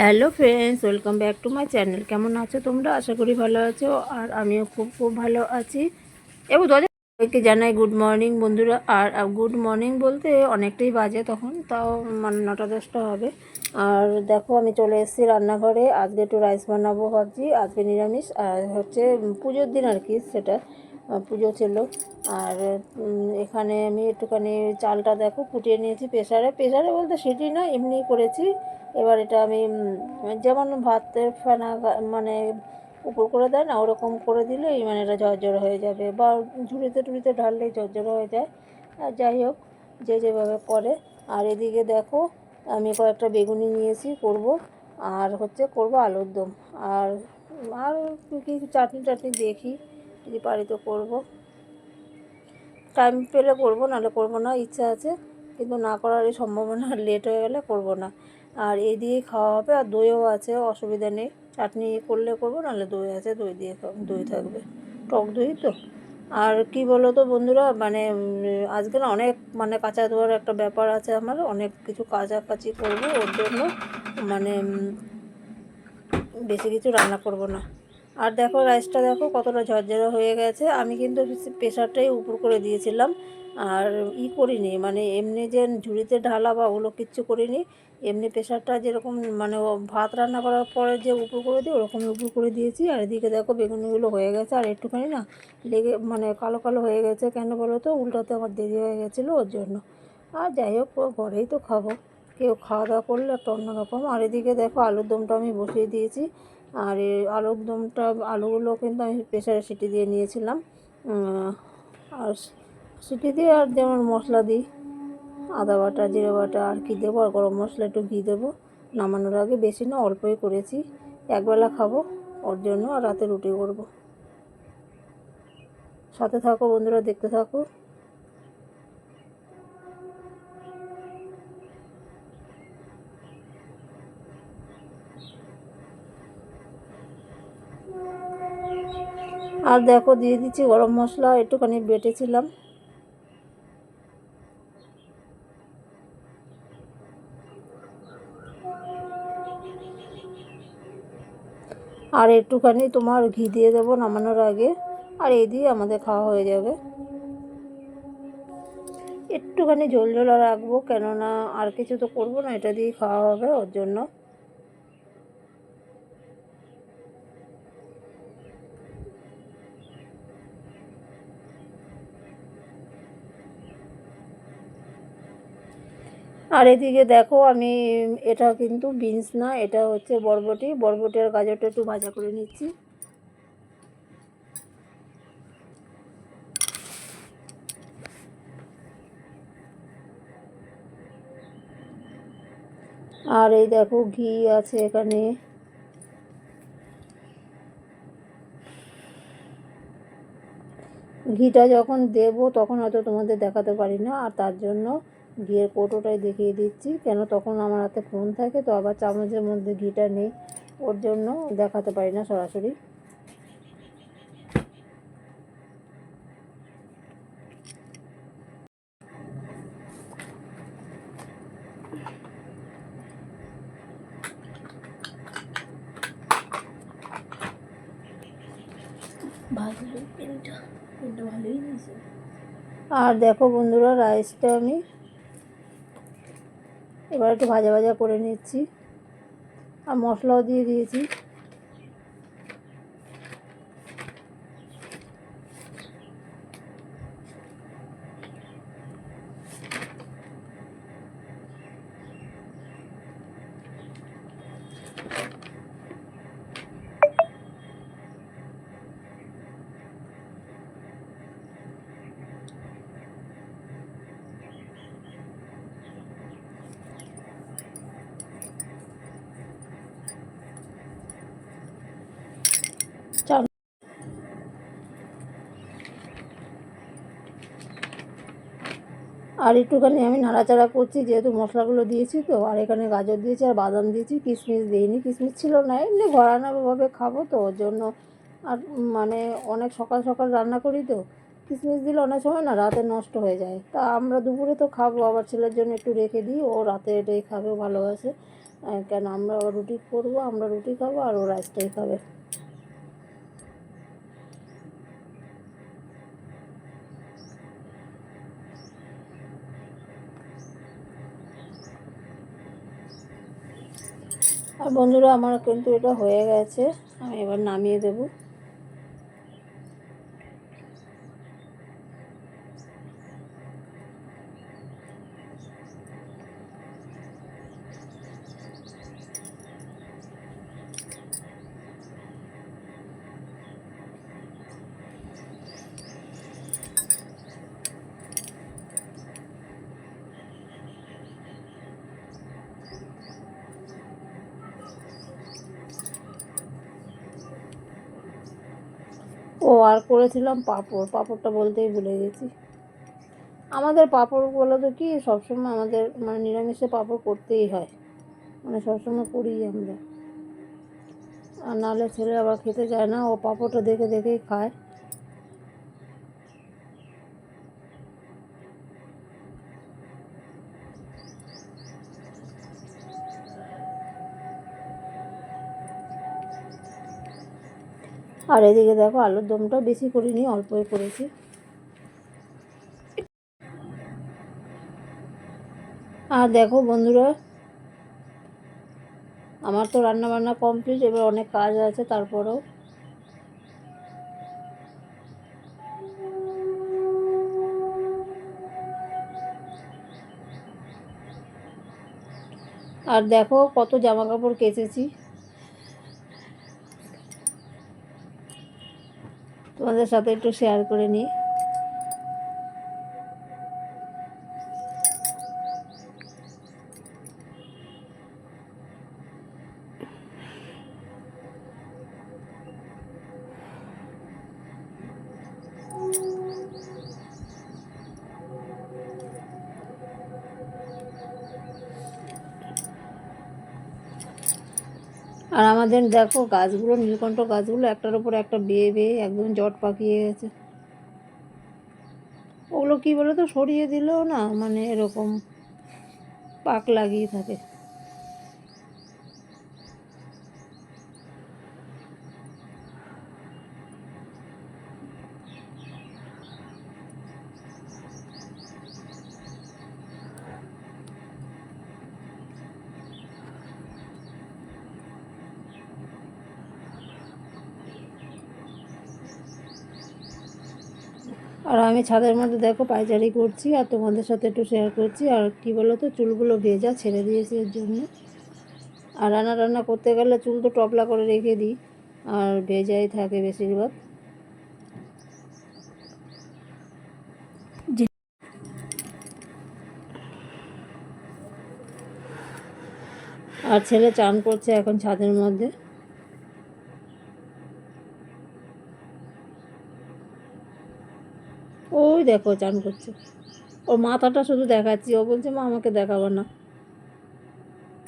Hello friends, welcome back to my channel. কেমন আছো তোমরা? আশা করি ভালো আছো, আর আমিও খুব খুব ভালো আছি। এবং সবাইকে জানাই গুড মর্নিং বন্ধুরা। আর গুড মর্নিং বলতে অনেকটাই বাজে তখন, তাও মানে নটা দশটা হবে। আর দেখো, আমি চলে এসেছি রান্নাঘরে। আজকে একটু রাইস বানাবো ভাবছি, আজকে নিরামিষ। আর হচ্ছে পুজোর দিন আর কি সেটা। পুজো ছিল। আর এখানে আমি একটুখানি চালটা দেখো ফুটিয়ে নিয়েছি প্রেশারে প্রেশারে বলতে সেটি না এমনি করেছি। এবার এটা আমি যেমন ভাতের ফেনা মানে উপর করে দেয় না, ওরকম করে দিলেই মানে এটা ঝরঝর হয়ে যাবে বা ঝুড়িতে টুড়িতে ঢাললেই ঝরঝর হয়ে যায়। আর যাই হোক, যে যেভাবে করে। আর এদিকে দেখো, আমি কয়েকটা বেগুনি নিয়েছি করব। আর হচ্ছে করব আলুর দম। আর আর কি চাটনি টাটনি দেখি। যদি পারি তো করব। টাইম পেলে করব, নাহলে করব না, ইচ্ছা আছে। কিন্তু না করার এই সম্ভাবনা লেট হয়ে গেলে করব না। আর এই দিয়ে খাওয়া হবে, আর দইও আছে, অসুবিধা নেই। চাটনি করলে করব, নাহলে দই আছে, দই দিয়ে দই থাকবে। টক দই তো। আর কি বলো তো বন্ধুরা মানে আজকে না অনেক মানে কাঁচা ধোয়ার একটা ব্যাপার আছে আমার, অনেক কিছু কাচাকাচি করব ওর জন্য। মানে বেশি কিছু রান্না করব না। আর দেখো রাইসটা দেখো কতটা ঝরঝরা হয়ে গেছে। আমি কিন্তু প্রেশারটাই উপর করে দিয়েছিলাম। আর ই করিনি মানে এমনি যে ঝুড়িতে ঢালা বা ওগুলো কিচ্ছু করিনি, এমনি প্রেশারটা যেরকম মানে ভাত রান্না করার পরে যে উপর করে দিই, ওরকমই উপর করে দিয়েছি। আর এদিকে দেখো বেগুনিগুলো হয়ে গেছে, আর একটুখানি না লেগে মানে কালো কালো হয়ে গেছে। কেন বলো তো? উল্টাতে আমার দেরি হয়ে গেছিল ওর জন্য। আর যাই হোক ঘরেই তো খাব। কেউ খাওয়া দাওয়া করলে একটা অন্যরকম আর এদিকে দেখো আলুর দমটা আমি বসিয়ে দিয়েছি। আর এই আলুর দমটা, আলুগুলো কিন্তু আমি প্রেশারে সিটি দিয়ে নিয়েছিলাম। আর সিটি দিয়ে আর যেমন মশলা দিই, আদা বাটা, জিরে বাটা আর কি দেবো, আর গরম মশলা একটু ঘি দেবো। নামানোর আগে বেশি না, অল্পই করেছি। একবেলা খাব ওর জন্য আর রাতে রুটি করব। সাথে থাকো বন্ধুরা, দেখতে থাকো। আর দেখো দিয়ে দিচ্ছি গরম মশলা, একটুখানি বেটেছিলাম। আর একটুখানি তোমার ঘি দিয়ে দেবো নামানোর আগে, আর এই দিয়ে আমাদের খাওয়া হয়ে যাবে। একটুখানি ঝোল ঝোল রাখব, কেননা আর কিছু তো করব না, এটা দিয়ে খাওয়া হবে, ওর জন্য। আর এদিকে দেখো আমি, এটা কিন্তু বিনস না, এটা হচ্ছে বরবটি। বরবটি আর গাজরটা একটু ভাজা করে নিচ্ছি। আর এই দেখো ঘি আছে এখানে। ঘিটা যখন দেবো তখন হয়তো তোমাদের দেখাতে পারি না, আর তার জন্য ঘিয়ের কৌটোটাই দেখিয়ে দিচ্ছি। কেন? তখন আমার হাতে ফোন থাকে তো আবার চামচের মধ্যে ঘিটা নেই। ওর জন্য দেখাতে পারি না সরাসরি। আর দেখো বন্ধুরা রাইসটা আমি এবার একটু ভাজা ভাজা করে নিচ্ছি। আর মশলাও দিয়ে দিয়েছি চল আর একটুখানি আমি নাড়াচাড়া করছি, যেহেতু মশলাগুলো দিয়েছি তো, আর এখানে গাজর দিয়েছি আর বাদাম দিয়েছি, কিশমিশ দিইনি, কিশমিশ ছিল না, এমনি ঘরানাভাবে খাব তো, ওর জন্য আর মানে অনেক সকাল সকাল রান্না করি তো, কিশমিশ দিলে অনেক সময় না রাতে নষ্ট হয়ে যায়। তা আমরা দুপুরে তো খাব, আবার ছেলের জন্য একটু রেখে দিই, ও রাতে এটাই খাবে, ভালোবাসে। কেন আমরা রুটি করব, আমরা রুটি খাব, আর ও রাইসটাই খাবে। আর বন্ধুরা আমার কিন্তু এটা হয়ে গেছে। আমি এবার নামিয়ে দেবো। ও আর করেছিলাম পাঁপড়। পাঁপড়টা বলতেই ভুলে গেছি। আমাদের পাঁপড় বলে তো কি, সবসময় আমাদের মানে নিরামিষে পাঁপড় করতেই হয়। মানে সবসময় করি আমরা। আর নাহলে ছেলে আবার খেতে চায় না, ও পাঁপড়টা দেখে দেখেই খায়। আর এদিকে দেখো আলুর দমটা বেশি করিনি, অল্পই করেছি। আর দেখো বন্ধুরা, আমার তো রান্না বান্না কমপ্লিট, এবার অনেক কাজ আছে, তারপরেও। আর দেখো কত জামা কাপড় কেচেছি। তোমাদের সাথে একটু শেয়ার করে নিই। আর আমাদের দেখো গাছগুলো, নীলকণ্ঠ গাছগুলো একটার উপর একটা বেয়ে বেয়ে একদম জট পাকিয়ে গেছে। ওগুলো কি বলো তো সরিয়ে দিলেও না মানে এরকম পাক লাগিয়ে থাকে। আর আমি ছাদের মধ্যে দেখো পায়চারি করছি আর তোমাদের সাথে একটু শেয়ার করছি। আর কি বলো তো চুলগুলো ভেজা ছেড়ে দিয়েছি এর জন্য। আর রান্না রান্না করতে গেলে চুল তো টপলা করে রেখে দিই, আর ভেজাই থাকে বেশিরভাগ। আর ছেলে চান করছে এখন ছাদের মধ্যে। ওই দেখো চান করছে। ওর মাথাটা শুধু দেখাচ্ছি ও বলছে মা আমাকে দেখাবো না।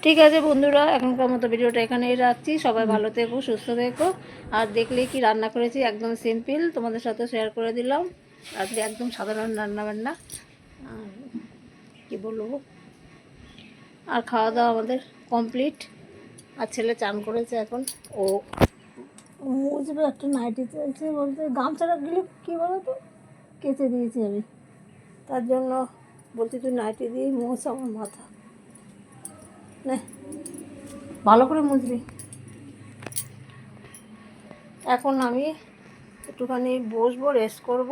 ঠিক আছে বন্ধুরা এখনকার মতো ভিডিওটা এখানেই রাখছি। সবাই ভালো থেকো সুস্থ থেকো। আর দেখলে কি রান্না করেছি একদম সিম্পল তোমাদের সাথে শেয়ার করে দিলাম। আজকে একদম সাধারণ রান্না বান্না আর কি বলব? আর খাওয়া দাওয়া আমাদের কমপ্লিট আর ছেলে চান করেছে এখন। ও মুছবে একটা নাইটি চাইছে বলতে গামছাটা গেলে কী বলো তো কেচে দিয়েছি আমি। তার জন্য বলছি, তুই নাইটি দিয়ে মোছ আমার মাথা। ভালো করে মুছবি। এখন আমি একটুখানি বসবো রেস্ট করব।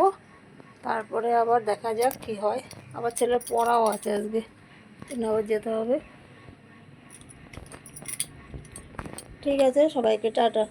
তারপরে আবার দেখা যাক কি হয়। আবার ছেলের পড়াও আছে আজকে আবার যেতে হবে। ঠিক আছে, সবাইকে টাটা।